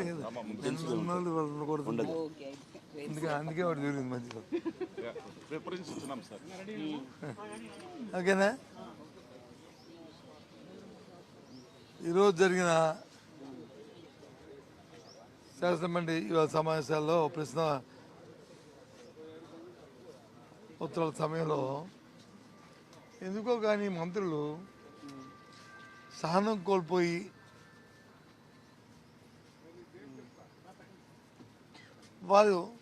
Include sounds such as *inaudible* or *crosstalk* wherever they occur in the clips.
లేదు. ఉన్నోళ్ళు వాళ్ళు ఉండకూడదు అందుకే అందుకే వాడు జరిగింది సార్. *laughs* ఓకేనా? ఈరోజు జరిగిన శాసనమండలి ఇవాళ సమావేశాల్లో ప్రశ్న ఉత్తరాల సమయంలో ఎందుకో కానీ మంత్రులు సహనం కోల్పోయి వారు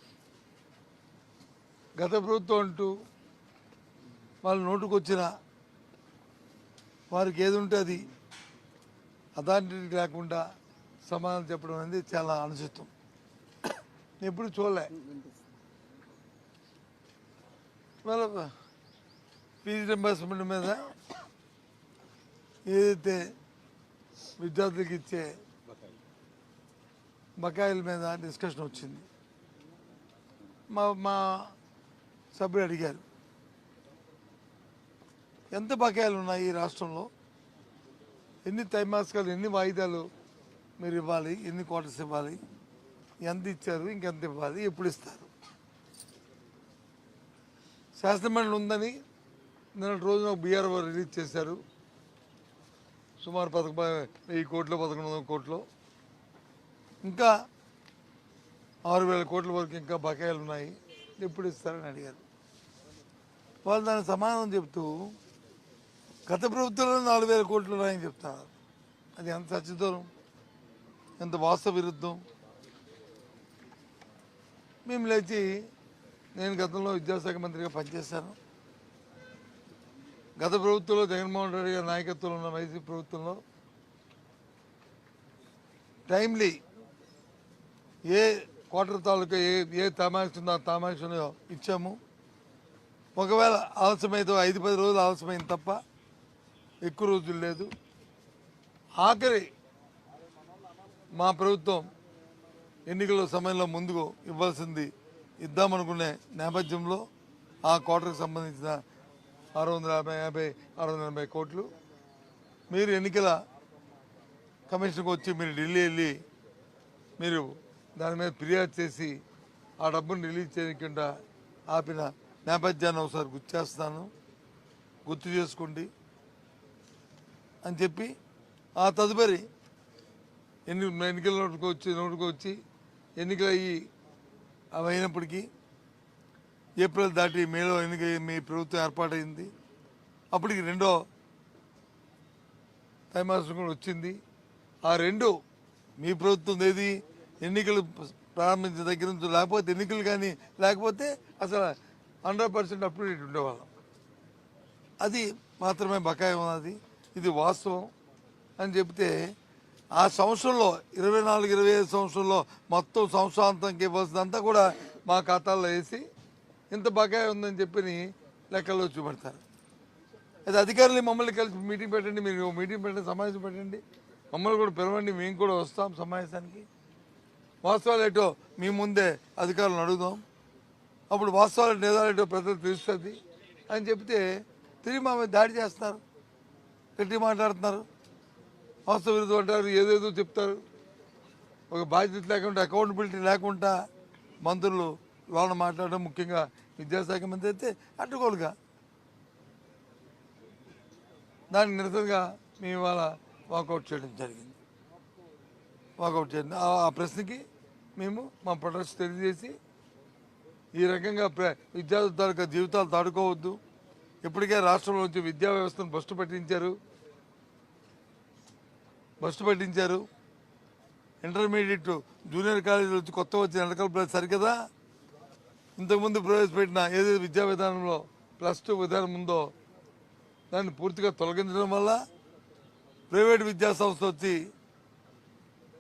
గత ప్రభుత్వం అంటూ వాళ్ళు నోటుకొచ్చిన వారికి ఏది ఉంటే అది అథారిటీ లేకుండా సమాధానం చెప్పడం అనేది చాలా అనుచితం. ఎప్పుడు చూడలే. వాళ్ళ ఫీజు రింబర్స్మెంట్ మీద ఏదైతే విద్యార్థులకు ఇచ్చే బకాయిల మీద డిస్కషన్ వచ్చింది. మా మా సభ్యులు అడిగారు. ఎంత బకాయిలు ఉన్నాయి ఈ రాష్ట్రంలో? ఎన్ని త్రైమాసికాలు ఎన్ని వాయిదాలు మీరు ఇవ్వాలి? ఎన్ని క్వార్టర్స్ ఇవ్వాలి? ఎంత ఇచ్చారు? ఇంకెంత ఇవ్వాలి? ఎప్పుడు ఇస్తారు? శాసనమండలి ఉందని నిన్నటి రోజున బీఆర్ఓ రిలీజ్ చేశారు. సుమారు పదకొ వెయ్యి కోట్లు పదకొండు వందల కోట్లు. ఇంకా ఆరు వేల కోట్ల వరకు ఇంకా బకాయిలు ఉన్నాయి. ఎప్పుడు ఇస్తారని అడిగారు. వాళ్ళు దాని సమాధానం చెప్తూ గత ప్రభుత్వంలో నాలుగు వేల కోట్లు ఉన్నాయని చెప్తున్నారు. అది ఎంత సత్యదూరం ఎంత వాస్తవ విరుద్ధం? మేము లేచి నేను గతంలో విద్యాశాఖ మంత్రిగా పనిచేశాను. గత ప్రభుత్వంలో జగన్మోహన్ రెడ్డి గారి నాయకత్వంలో ఉన్న వైసీపీ ప్రభుత్వంలో టైమ్లీ ఏ క్వార్టర్ తాలూకా ఏ ఏ తామాక్ష ఉందో ఆ తామాక్షను ఇచ్చాము. ఒకవేళ ఆలస్యమైతే ఐదు పది రోజులు ఆలస్యమైంది తప్ప ఎక్కువ రోజులు లేదు. ఆఖరి మా ప్రభుత్వం ఎన్నికల సమయంలో ముందుకు ఇవ్వాల్సింది ఇద్దామనుకునే నేపథ్యంలో ఆ క్వార్టర్కి సంబంధించిన ఆరు వందల యాభై యాభై ఆరు వందల ఎనభై కోట్లు. మీరు ఎన్నికల కమిషన్కి వచ్చి మీరు ఢిల్లీ వెళ్ళి మీరు దాని మీద ఫిర్యాదు చేసి ఆ డబ్బును రిలీజ్ చేయకుండా ఆపిన నేపథ్యాన్ని ఒకసారి గుర్తు చేస్తాను. గుర్తు చేసుకోండి అని చెప్పి ఆ తదుపరి ఎన్ని ఎన్నికల నోటుకు వచ్చి నోటుకు వచ్చి ఎన్నికలు అయ్యి అవి అయినప్పటికీ ఏప్రిల్ దాటి మేలో ఎన్నిక మీ ప్రభుత్వం ఏర్పాటైంది. అప్పటికి రెండో త్రైమాసికం కూడా వచ్చింది. ఆ రెండు మీ ప్రభుత్వం ఏది? ఎన్నికలు ప్రారంభించిన దగ్గర నుంచి లేకపోతే ఎన్నికలు కానీ లేకపోతే అసలు hundred percent up to date ఉండేవాళ్ళం. అది మాత్రమే బకాయి ఉన్నది ఇది వాస్తవం అని చెప్తే ఆ సంవత్సరంలో ఇరవై నాలుగు ఇరవై ఐదు సంవత్సరంలో మొత్తం సంవత్సరాంతంకి ఇవ్వాల్సిందంతా కూడా మా ఖాతాల్లో వేసి ఇంత బకాయి ఉందని చెప్పి లెక్కల్లో చూపెడతారు. అది అధికారులు మమ్మల్ని కలిసి మీటింగ్ పెట్టండి మీరు మీటింగ్ పెట్టండి సమావేశం పెట్టండి. మమ్మల్ని కూడా పిలవండి మేము కూడా వస్తాం సమావేశానికి. వాస్తవాలు ఏంటో మీ ముందే అధికారులను అడుగుదాం. అప్పుడు వాస్తవాలు నిజాలేటో ప్రజలు తెలుస్తుంది అని చెప్తే తిరిగి మా మీద దాడి చేస్తున్నారు గట్టి మాట్లాడుతున్నారు. వాస్తవ విరుద్ధం అంటారు ఏదేదో చెప్తారు. ఒక బాధ్యత లేకుండా అకౌంటబిలిటీ లేకుండా మంత్రులు వాళ్ళని మాట్లాడడం ముఖ్యంగా విద్యాశాఖ మంత్రి అయితే అడ్డుకోలుగా దానికి నిరసనగా మేము ఇవాళ వాకౌట్ చేయడం జరిగింది. వాకౌట్ చేయండి. ఆ- ప్రశ్నకి మేము మా ప్రొటెస్ట్ తెలియజేసి ఈ రకంగా ప్ర- విద్యార్థుల తాలూకా జీవితాలు తాడుకోవద్దు ఇప్పటికే రాష్ట్రంలో నుంచి విద్యా వ్యవస్థను బస్టు పట్టించారు. బస్టు పట్టించారు. ఇంటర్మీడియట్ జూనియర్ కాలేజీలు వచ్చి కొత్త వచ్చిన ప్లేస్ సరికదా? ఇంతకుముందు ప్రవేశపెట్టిన ఏదైతే విద్యా విధానంలో ప్లస్ టూ విధానం ఉందో దాన్ని పూర్తిగా తొలగించడం వల్ల ప్రైవేట్ విద్యా సంస్థ వచ్చి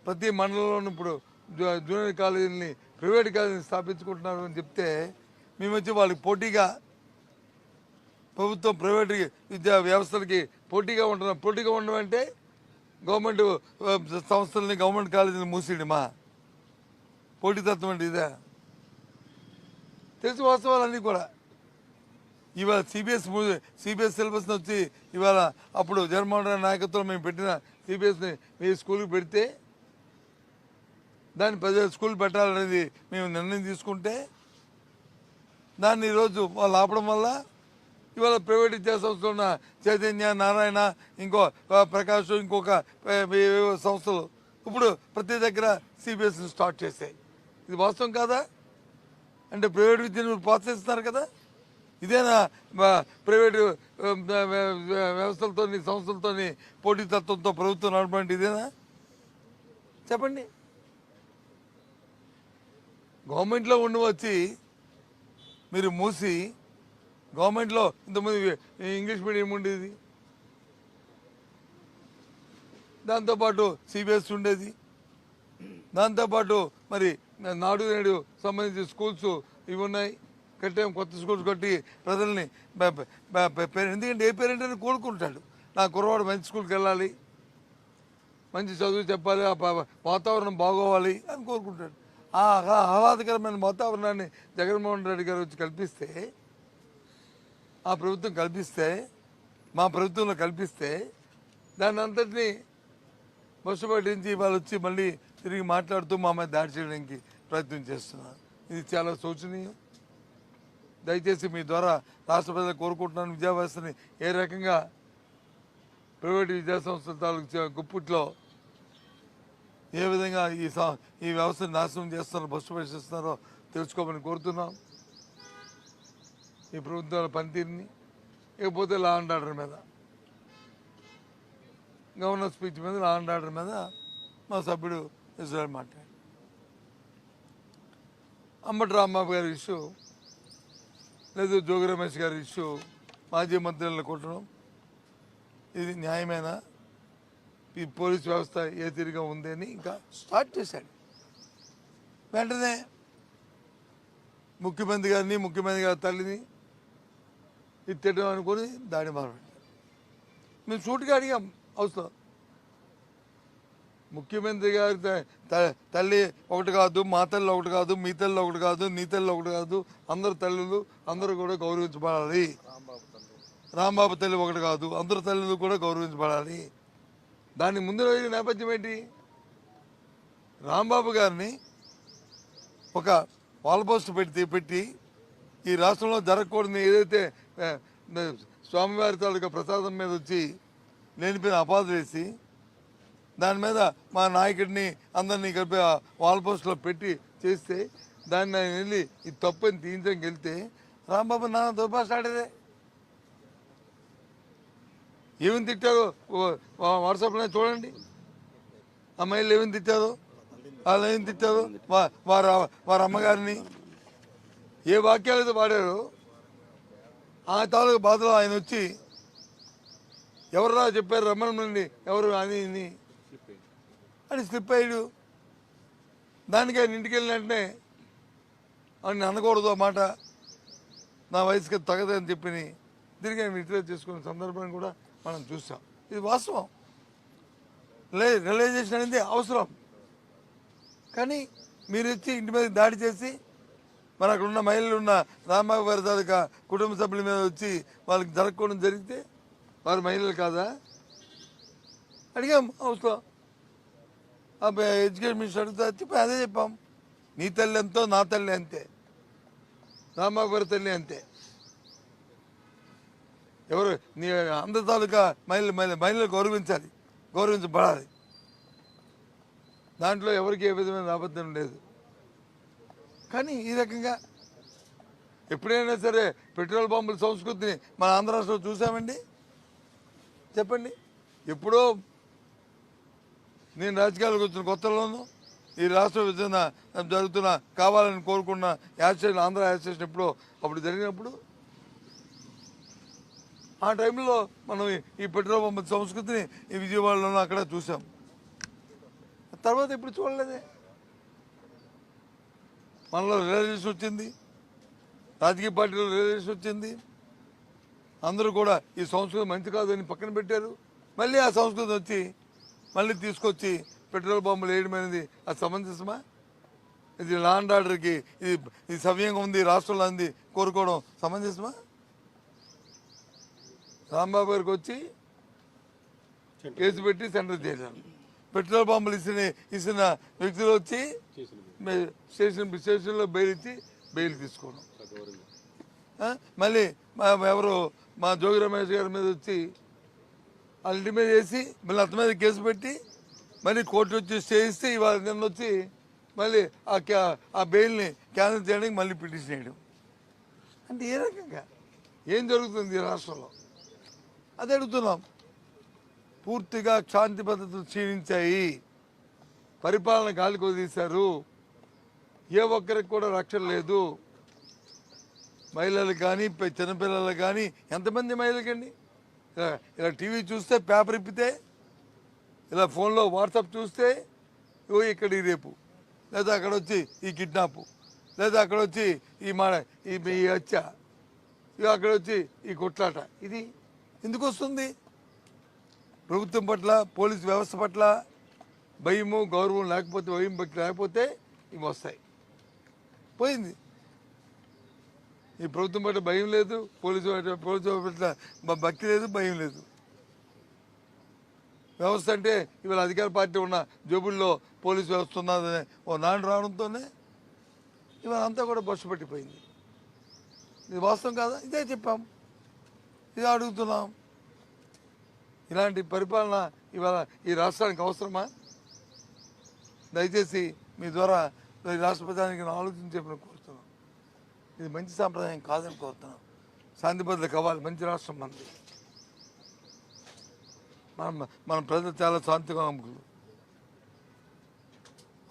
ప్రతి మండలంలోనూ ఇప్పుడు జూ- జూనియర్ కాలేజీని ప్రైవేట్ కాలేజీని స్థాపించుకుంటున్నారు అని చెప్తే మేము వచ్చి వాళ్ళకి పోటీగా ప్రభుత్వం ప్రైవేట్ విద్యా వ్యవస్థలకి పోటీగా ఉంటున్నాం. పోటీగా ఉండడం అంటే గవర్నమెంట్ సంస్థలని గవర్నమెంట్ కాలేజీని మూసేయడమా? పోటీతత్వం అంటే ఇదే? తెలిసి వాస్తవాలన్నీ కూడా. ఇవాళ సిబిఎస్ సిబిఎస్ సిలబస్ని వచ్చి ఇవాళ అప్పుడు జగన్మోహన్ రెడ్డి నాయకత్వం మేము పెట్టిన సిబిఎస్ని మీ స్కూల్కి పెడితే దాన్ని పదివేల స్కూల్ పెట్టాలనేది మేము నిర్ణయం తీసుకుంటే దాన్ని ఈరోజు వాళ్ళు ఆపడం వల్ల ఇవాళ ప్రైవేట్ విద్యా సంస్థలు ఉన్న చైతన్య నారాయణ ఇంకో ప్రకాష్ ఇంకొక సంస్థలు ఇప్పుడు ప్రతి దగ్గర సిబిఎస్ఈ స్టార్ట్ చేశాయి. ఇది వాస్తవం కాదా? అంటే ప్రైవేట్ విద్యను ప్రోత్సహిస్తున్నారు కదా? ఇదేనా ప్రైవేటు ఆ, వ్యవస్థలతో పోటీతత్వంతో ప్రభుత్వం నడపండి ఇదేనా? చెప్పండి. గవర్నమెంట్లో ఉండి వచ్చి మీరు మూసి గవర్నమెంట్లో ఇంతమంది ఇంగ్లీష్ మీడియం ఉండేది. దాంతోపాటు సిబిఎస్ ఉండేది. దాంతోపాటు మరి నాడు నేడు సంబంధించి స్కూల్స్ ఇవి ఉన్నాయి. కట్టాం కొత్త స్కూల్స్ కట్టి ప్రజల్ని ఎందుకంటే ఏ పేరెంట్ అని కోరుకుంటాడు. నా కుర్రవాడు మంచి స్కూల్కి వెళ్ళాలి. మంచి చదువు చెప్పాలి. ఆ వాతావరణం బాగోవాలి అని కోరుకుంటాడు. ఆహ్లాదకరమైన వాతావరణాన్ని జగన్మోహన్ రెడ్డి గారు వచ్చి కల్పిస్తే ఆ ప్రభుత్వం కల్పిస్తే మా ప్రభుత్వంలో కల్పిస్తే దాన్ని అంతటినీ బస్సు వాళ్ళు వచ్చి మళ్ళీ తిరిగి మాట్లాడుతూ మా మీద దాడి చేయడానికి ప్రయత్నం చేస్తున్నారు. ఇది చాలా శోచనీయం. దయచేసి మీ ద్వారా రాష్ట్ర ప్రజలు కోరుకుంటున్నాను. విద్యావ్యవస్థని ఏ రకంగా ప్రైవేట్ విద్యాసంస్థల తాలూకు గుప్పుట్లో ఏ విధంగా ఈ ఈ వ్యవస్థను నాశనం చేస్తున్నారో బస్సు పరిశీలిస్తున్నారో తెలుసుకోమని కోరుతున్నాం. ఈ ప్రభుత్వాల పనితీరుని ఇకపోతే లా అండ్ ఆర్డర్ మీద. గవర్నర్ స్పీచ్ మీద లా అండ్ ఆర్డర్ మీద మా సభ్యుడు ఇజ్రాయల్ మాట్లాడారు అంబటి రాంబాబు గారి ఇష్యూ లేదు జోగి రమేష్ గారి ఇష్యూ మాజీ మంత్రులను కొట్టడం ఇది న్యాయమేనా? ఈ పోలీస్ వ్యవస్థ ఏ తీరుగా ఉంది అని ఇంకా స్టార్ట్ చేశాడు. వెంటనే ముఖ్యమంత్రి గారిని ముఖ్యమంత్రి గారి తల్లిని ఇత్తడం అనుకొని దాడి మొదలుపెట్టారు. మేము సూటిగా అడిగాం అవసరం. ముఖ్యమంత్రి గారి తల్లి ఒకటి కాదు మా తల్లి ఒకటి కాదు మీ తల్లి ఒకటి కాదు నీ తల్లి ఒకటి కాదు అందరు తల్లులు అందరూ కూడా గౌరవించబడాలి. రాంబాబు తల్లి ఒకటి కాదు అందరు తల్లులు కూడా గౌరవించబడాలి. దాన్ని ముందు రోజు నేపథ్యం ఏంటి? రాంబాబు గారిని ఒక వాల్ పోస్ట్ పెట్టి పెట్టి ఈ రాష్ట్రంలో జరగకూడదు ఏదైతే స్వామివారి తాలూకా ప్రసాదం మీద వచ్చి లేనిపోయిన అపాధ వేసి దాని మీద మా నాయకుడిని అందరినీ కలిపి వాల్పోస్ట్లో వాల్ పోస్ట్లో పెట్టి చేస్తే దాన్ని ఆయన వెళ్ళి ఈ తప్పని తీయించడానికి వెళ్తే రాంబాబు నాన్న దుర్భాష ఆడేదే. ఏమని తిట్టారో వాట్సాప్లో చూడండి. అమ్మాయిలు ఏమని తిట్టారో? వాళ్ళు ఏం తిట్టారు? వారు వారి అమ్మగారిని. ఏ వాక్యాలు అయితే ఆ తాలూకు బాధలో ఆయన వచ్చి ఎవరురా చెప్పారు రమ్మనండి ఎవరు అని అని స్లిప్ అయ్యాడు. దానికి ఆయన ఇంటికి వెళ్ళిన వెంటనే అని అనకూడదు మాట. నా వయసుకి తగదని చెప్పి తిరిగి ఆయన విత్డ్రా చేసుకునే సందర్భాన్ని కూడా మనం చూసాం. ఇది వాస్తవం. లే రియలైజేషన్ అనేది అవసరం. కానీ మీరు వచ్చి ఇంటి మీద దాడి చేసి మన అక్కడ ఉన్న మహిళలు ఉన్న రాంబాబు గారి తాలూకా కుటుంబ సభ్యుల మీద వచ్చి వాళ్ళకి జరగకూడదు జరిగితే వారు మహిళలు కాదా? అడిగాం అవసరం. ఎడ్యుకేషన్ మినిస్టర్ అడుగుతా చెప్పి అదే చెప్పాం. నీ తల్లి ఎంతో నా తల్లి అంతే. రాంబాబు గారి తల్లి అంతే. ఎవరు? నీ అందరి తాలూకా మహిళలు మహిళ- మహిళలు గౌరవించాలి. గౌరవించబడాలి. దాంట్లో ఎవరికి ఏ విధమైన అబద్ధం లేదు. కానీ ఈ రకంగా ఎప్పుడైనా సరే పెట్రోల్ బాంబుల సంస్కృతిని మన ఆంధ్ర రాష్ట్రంలో చూసామండి చెప్పండి. ఎప్పుడో నేను రాజకీయాలకు వచ్చిన కొత్తలోను ఈ రాష్ట్ర విభజన జరుగుతున్న కావాలని కోరుకున్న యాక్సిడెంట్ ఆంధ్ర యాక్సిడెంట్ ఎప్పుడో అప్పుడు జరిగినప్పుడు ఆ టైంలో మనం ఈ- పెట్రోల్ పంప్ సంస్కృతిని ఈ విజయవాడలోనూ అక్కడ చూసాం తర్వాత ఇప్పుడు చూడలేదే. మనలో రియలైజేషన్ వచ్చింది. రాజకీయ పార్టీలో రియలైజేషన్ వచ్చింది. అందరూ కూడా ఈ సంస్కృతి మంచి కాదని పక్కన పెట్టారు. మళ్ళీ ఆ సంస్కృతి వచ్చి మళ్ళీ తీసుకొచ్చి పెట్రోల్ బాంబులు వేయడం అనేది అది సమంజసమా? ఇది లాండ్ ఆర్డర్కి ఇది ఇది సవ్యంగా ఉంది రాష్ట్రంలో ఉంది కోరుకోవడం సమంజసమా? రాంబాబు గారికి వచ్చి కేసు పెట్టి సెంటర్ చేశాను. పెట్రోల్ బాంబులు ఇసిన ఇసిన వ్యక్తులు వచ్చి స్టేషన్ స్టేషన్లో బెయిల్ ఇచ్చి బెయిల్ తీసుకోవడం? మళ్ళీ మా ఎవరు మా జోగి రమేష్ గారి మీద వచ్చి మీద వేసి మళ్ళీ అతని మీద కేసు పెట్టి మళ్ళీ కోర్టు వచ్చి స్టే ఇస్తే ఇవాళ నిన్న వచ్చి మళ్ళీ ఆ క్యా- ఆ బెయిల్ని క్యాన్సిల్ చేయడానికి మళ్ళీ పిటిషన్ వేయడం. అంటే ఏ రకంగా? ఏం జరుగుతుంది ఈ రాష్ట్రంలో? అది అడుగుతున్నాం. పూర్తిగా శాంతి భద్రతలు క్షీణించాయి. పరిపాలన గాలికి వదిలేశారు ఏ ఒక్కరికి కూడా రక్షణ లేదు. మహిళలు కానీ చిన్నపిల్లలు కానీ ఎంతమంది మహిళలకండి ఇలా ఇలా టీవీ చూస్తే పేపర్ ఇప్పితే ఇలా ఫోన్లో వాట్సాప్ చూస్తే ఓ ఇక్కడ ఈ రేపు లేదా అక్కడ వచ్చి ఈ కిడ్నాప్ లేదా అక్కడ వచ్చి ఈ మా ఈ హత్య అక్కడ వచ్చి ఈ కొట్లాట. ఇది ఎందుకు వస్తుంది ప్రభుత్వం పట్ల పోలీస్ వ్యవస్థ పట్ల భయము గౌరవం లేకపోతే భయం భక్తి లేకపోతే ఇవి వస్తాయి. పోయింది. ఈ ప్రభుత్వం పట్ల భయం లేదు పోలీసు ప్రభుత్వం పోలీసు పట్ల భక్తి లేదు భయం లేదు. వ్యవస్థ అంటే ఇవాళ అధికార పార్టీ ఉన్న జోబుల్లో పోలీసు వ్యవస్థ ఉన్నదనే ఓ నాన్న రావడంతోనే ఇవాళ అంతా కూడా బస్సు పట్టిపోయింది. ఇది వాస్తవం కాదా? ఇదే చెప్పాం. ఇది అడుగుతున్నాం. ఇలాంటి పరిపాలన ఇవాళ ఈ రాష్ట్రానికి అవసరమా? దయచేసి మీ ద్వారా ఈ రాష్ట్ర ప్రజానికి ఆలోచించేమని కోరుతున్నాం. ఇది మంచి సాంప్రదాయం కాదని కోరుతున్నాం. శాంతి భద్రత కావాలి మంచి రాష్ట్రం మనది. మనం మన ప్రజలు చాలా శాంతిగా కానీ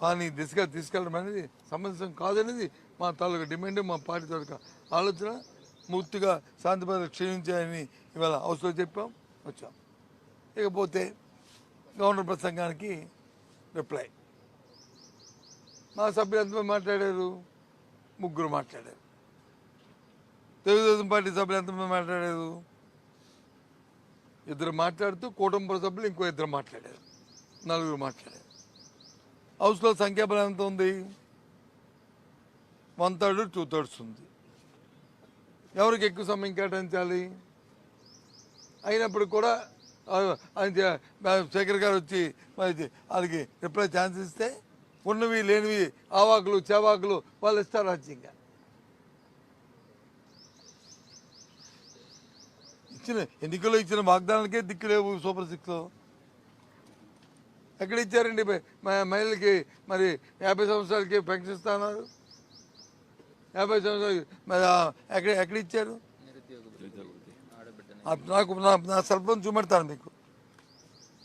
వారిని దిశగా తీసుకెళ్ళడం అనేది సమంజసం కాదనేది మా తాలూకా డిమాండ్ మా పార్టీ తాలూకా ఆలోచన. పూర్తిగా శాంతి భద్రత క్షీణించాయని ఇవాళ అవసరం చెప్పాం వచ్చాం. ఇకపోతే గవర్నర్ ప్రసంగానికి రిప్లై మా సభ్యులు ఎంతమంది మాట్లాడారు? ముగ్గురు మాట్లాడారు. తెలుగుదేశం పార్టీ సభ్యులు ఎంతమంది మాట్లాడారు? ఇద్దరు మాట్లాడుతూ కుటుంబ సభ్యులు ఇంకో ఇద్దరు మాట్లాడారు. నలుగురు మాట్లాడారు. హౌస్లో సంఖ్యాబలం ఎంత ఉంది? వన్ థర్డ్ టూ థర్డ్స్ ఉంది. ఎవరికి ఎక్కువ సమయం కేటాయించాలి? అయినప్పుడు కూడా ఆయన శేఖర్ గారు వచ్చి మరి వాళ్ళకి రిప్లై ఛాన్స్ ఇస్తే ఉన్నవి లేనివి ఆవాకులు చేవాకులు వాళ్ళు ఇస్తారు రాజ్యంగా. ఇచ్చిన ఎన్నికల్లో ఇచ్చిన వాగ్దానాలకే దిక్కు లేవు సూపర్ సిక్స్లో. ఎక్కడ ఇచ్చారండి? మహిళలకి మరి యాభై సంవత్సరాలకి పెన్షన్ ఇస్తున్నారు యాభై సంవత్సరాలు మరి ఎక్కడ ఎక్కడ ఇచ్చారు? నాకు నా నా చూపెడతాను మీకు.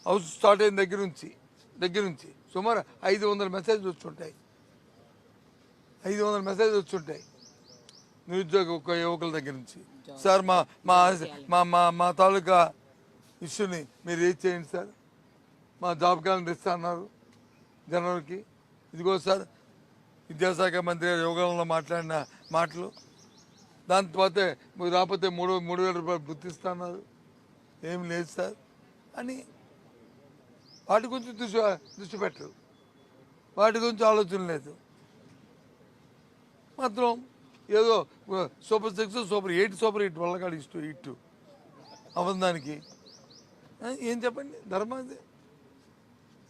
హౌస్ స్టార్ట్ అయిన దగ్గర నుంచి దగ్గర నుంచి. సుమారు ఐదు వందల మెసేజ్ వచ్చుంటాయి ఐదు వందల మెసేజ్ వచ్చుంటాయి నిరుద్యోగ ఒక యువకుల దగ్గర నుంచి. సార్ మా మా మా మా మా తాలూకా ఇష్యూని మీరు ఏది చేయండి సార్. మా జాబ్ క్యాలెండర్ ఇస్తా అన్నారు జనవరికి ఇదిగో సార్ విద్యాశాఖ మంత్రి గారు మాట్లాడిన మాటలు. దాని తర్వాత రాకపోతే మూడు మూడు వేల రూపాయలు గుర్తిస్తున్నారు. ఏం లేదు సార్ అని వాటి గురించి దృష్టి దృష్టి పెట్టరు. వాటి గురించి ఆలోచన లేదు. మాత్రం ఏదో super six super eight super eight వల్ల కాదు ఇష్టం ఇటు అవందానికి ఏం చెప్పండి? ధర్మం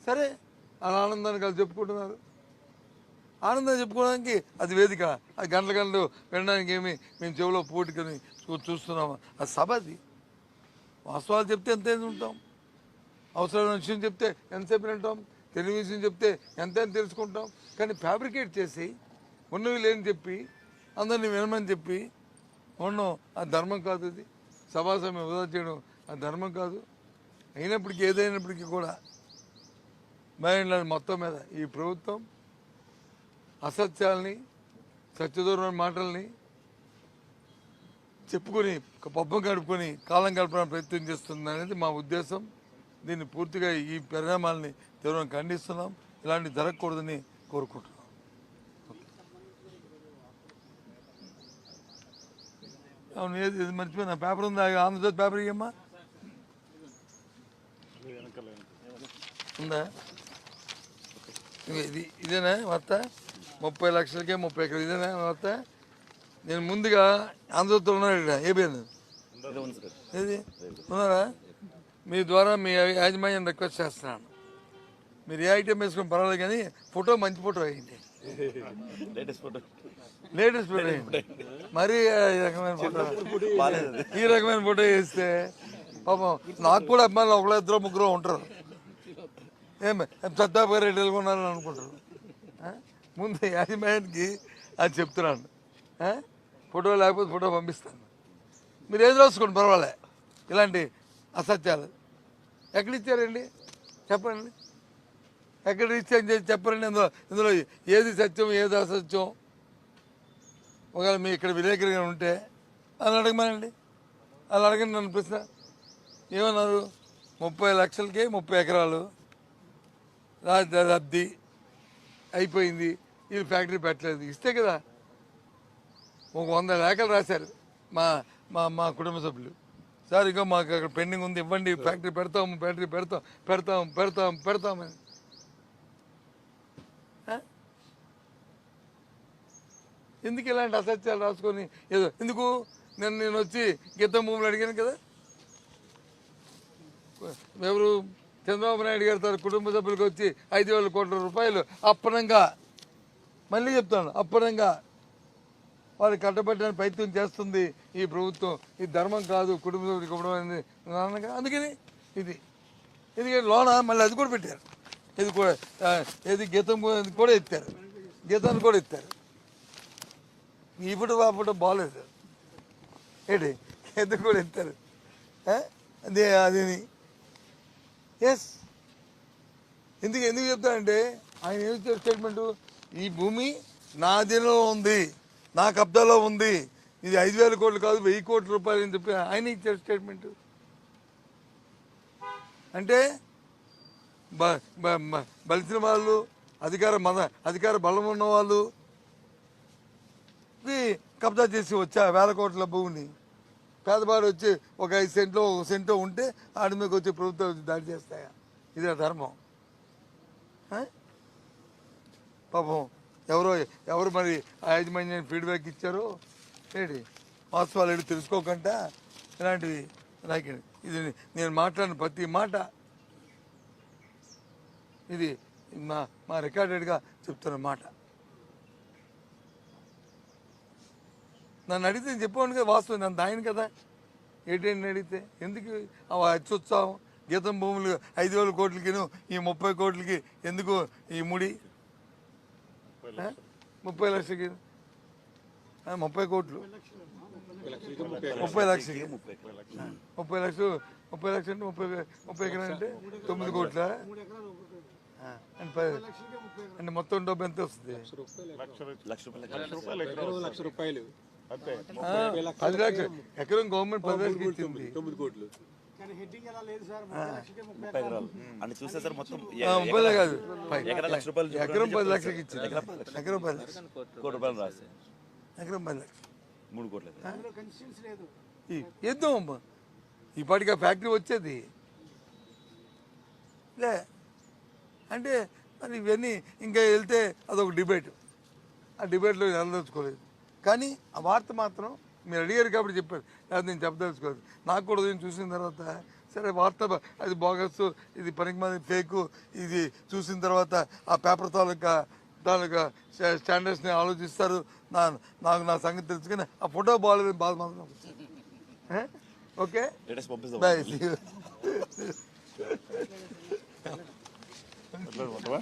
సరే అలా ఆనందాన్ని కలిసి చెప్పుకుంటున్నారు. ఆనందం చెప్పుకోవడానికి అది వేదిక. అది గంటల గంటలు వినడానికి ఏమి మేము చెవిలో పూటికని చూస్తున్నాము? ఆ సభ అది. వాస్తవాలు చెప్తే ఎంత ఉంటాం? అవసరమైన విషయం చెప్తే ఎంతసేపు వింటాం? తెలివి విషయం చెప్తే ఎంత తెలుసుకుంటాం? కానీ ఫ్యాబ్రికేట్ చేసి ఉన్నవి లేని చెప్పి అందరిని వినమని చెప్పి ఉండడం ఆ ధర్మం కాదు అది సభా సమయం వృధా చేయడం ఆ ధర్మం కాదు. అయినప్పటికీ ఏదైనప్పటికీ కూడా మరి మొత్తం మీద ఈ ప్రభుత్వం అసత్యాల్ని సత్యదూరమైన మాటల్ని చెప్పుకొని ఒక పబ్బం గడుపుకొని కాలం గడపడానికి ప్రయత్నం చేస్తుంది అనేది మా ఉద్దేశం. దీన్ని పూర్తిగా ఈ పరిణామాలని తీవ్రంగా ఖండిస్తున్నాం. ఇలాంటి జరగకూడదని కోరుకుంటున్నాం. అవును ఏది ఇది మర్చిపోయినా. పేపర్ ఉందా? ఆంధ్రజ్యోతి పేపర్ ఇయ్యమ్మా. ఉందా? ఇది ఇదేనా వార్త? ముప్పై లక్షలకే ముప్పై ఎకరాలు. ఇదేనా? వార్త నేను ముందుగా ఆంధ్రతో ఉన్నాడు ఇక్కడ. ఏ పేరు ఏది? ఉన్నారా? మీ ద్వారా మీ యాజమాన్యం రిక్వెస్ట్ చేస్తున్నాను. మీరు ఏ ఐటెం వేసుకుని పర్వాలేదు కానీ ఫోటో మంచి ఫోటో వేయండి. లేటెస్ట్ ఫోటో లేటెస్ట్ ఫోటో వేయండి. మరీ ఈ రకమైన ఫోటో. ఈ రకమైన ఫోటో వేస్తే పాపం నాకు కూడా అమ్మాయిలు ఒకళ్ళ ఇద్దరు ముగ్గురు ఉంటారు. ఏమి సత్తాప రెడ్డి వెళ్ళుకున్నారని అనుకుంటారు. ఆ? ముందు యాజమాన్యానికి అది చెప్తున్నాను. ఫోటో లేకపోతే ఫోటో పంపిస్తాను. మీరు ఏది రాసుకోండి పర్వాలే. ఇలాంటి అసత్యాలు. ఎక్కడ ఇచ్చారండి? చెప్పండి. ఎక్కడ ఇచ్చారని చెప్పి చెప్పండి. ఇందులో ఇందులో ఏది సత్యం ఏది అసత్యం? ఒకవేళ మీ ఇక్కడ విలేకరిగా ఉంటే అని అడగమనండి. అలా అడగండి నన్ను ప్రశ్న. ఏమన్నారు? ముప్పై లక్షలకి ముప్పై ఎకరాలు రా- అయిపోయింది. ఇది ఫ్యాక్టరీ పెట్టలేదు. ఇస్తే కదా. ఒక వంద లేఖలు రాశారు మా మా మా కుటుంబ సభ్యులు. సార్ ఇక మాకు అక్కడ పెండింగ్ ఉంది. ఇవ్వండి ఫ్యాక్టరీ పెడతాం ఫ్యాక్టరీ పెడతాం పెడతాం పెడతాం పెడతామని ఎందుకు ఇలాంటి అసత్యాలు రాసుకొని ఏదో ఎందుకు? నేను నేను వచ్చి గీత భూములు అడిగాను కదా. ఎవరు? చంద్రబాబు నాయుడు గారు తన కుటుంబ సభ్యులకు వచ్చి ఐదు వేల కోట్ల రూపాయలు అప్పనంగా మళ్ళీ చెప్తాను. అప్పనంగా వారు కట్టబెట్టడానికి ప్రయత్నం చేస్తుంది ఈ ప్రభుత్వం. ఈ ధర్మం కాదు కుటుంబ సభ్యులకు ఇవ్వడం అనేది అందుకని ఇది. ఎందుకంటే లోన మళ్ళీ అది కూడా పెట్టారు. ఇది కూడా ఏది గీతం కూడా- ఎత్తారు. గీతాన్ని కూడా ఎత్తారు. ఇప్పుడు అప్పుడు బాగలేదు ఏంటి? ఎందుకు కూడా ఎత్తారు. అదే అదేని ఎస్ ఎందుకు ఎందుకు చెప్తానంటే ఆయన ఏం స్టేట్మెంటు? ఈ భూమి నా అధీనంలో ఉంది నా కబ్జాలో ఉంది. ఇది ఐదు వేల కోట్లు కాదు వెయ్యి కోట్ల రూపాయలు అని చెప్పి ఆయన ఇచ్చారు స్టేట్మెంట్. అంటే బ- బ- బలిసిన వాళ్ళు అధికార మద అధికార బలం ఉన్న వాళ్ళు కబ్జా చేసి వచ్చా వేల కోట్ల భూమిని. పేదవాడు వచ్చి ఒక ఐదు సెంట్లో ఒక సెంట్లో ఉంటే ఆడి మీకు వచ్చి ప్రభుత్వం దాడి చేస్తాయా? ఇదే ధర్మం. పాపం ఎవరో ఎవరు మరి ఆ యాజమాన్యాన్ని ఫీడ్బ్యాక్ ఇచ్చారో ఏంటి? వాస్తవాలు ఏంటి తెలుసుకోకుండా ఇలాంటివి నాకు ఇది నేను మాట్లాడిన ప్రతి మాట ఇది మా మా రికార్డెడ్గా చెప్తున్న మాట. నన్ను అడిగితే నేను చెప్పాను కదా వాస్తవం నన్ను దాయను కదా. ఏంటంటే అడిగితే? ఎందుకు ఆ అత్యుత్సాహం గీతం భూములు ఐదు వేల కోట్లకిను ఈ ముప్పై కోట్లకి ఎందుకు ఈ ముడి? ముప్పై లక్షలకి ఆ, ముప్పై కోట్లు. ముప్పై లక్షలకి ముప్పై లక్షలు ముప్పై లక్షలు అంటే ముప్పై ముప్పై ఎకరాలు అంటే తొమ్మిది కోట్ల? అంటే మొత్తం డబ్బు ఎంత వస్తుంది? లక్ష రూపాయలు పది లక్షలు. ఎకరం గవర్నమెంట్ పది లక్షలు ఇచ్చింది. తొమ్మిది కోట్లు. అని చూస్తే సార్ మొత్తం ముప్పై కాదు. ఎకరా లక్ష రూపాయలు ఎకరం పది లక్షలకి ఇచ్చింది. ఎకరం పది లక్షలు. కోటి రూపాయలు రాస్తే ఎకరం పది లక్షలు. మూడు కోట్లు అమ్మా. ఆ ఫ్యాక్టరీ వచ్చేది. లే అంటే మరి ఇవన్నీ ఇంకా వెళ్తే అదొక డిబేట్ ఆ డిబేట్లో వెళ్ళదలుచుకోలేదు కానీ ఆ వార్త మాత్రం మీరు అడిగారు కాబట్టి చెప్పారు. అది నేను చెప్పదలుచుకోలేదు. నాకు కూడా ఉదయం చూసిన తర్వాత సరే వార్త అది బోగస్ ఇది పనికి మంది ఫేకు ఇది చూసిన తర్వాత ఆ పేపర్ తాలూకా తాలూకా స్టా- స్టాండర్డ్స్ని ఆలోచిస్తారు. నా నాకు నా సంగతి తెలుసుకుని ఆ ఫోటో బాగాలేదు బాధ మాత్రం? ఓకే? బాయ్ మాట్లాడమంటావా?